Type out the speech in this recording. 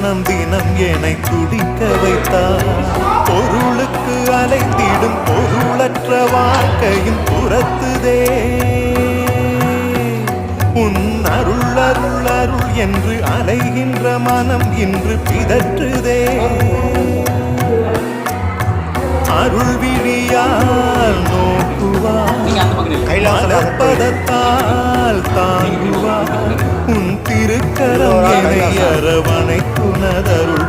கணம் தினம் என்னை துடிக்க வைத்தாய் பொருளுக்கு அலைத்திடும் பொருளற்ற வாழ்க்கையும் புறத்துதே. உன் அருள் அருள் அருள் என்று அலைகின்ற மனம் இன்று பிதற்றுதே. அருள் விழியால் நோக்குவார். மனப்பதத்தால் தாங்குவார். உன் திருக்கரம் என்னை அரவணைக்குனதருள்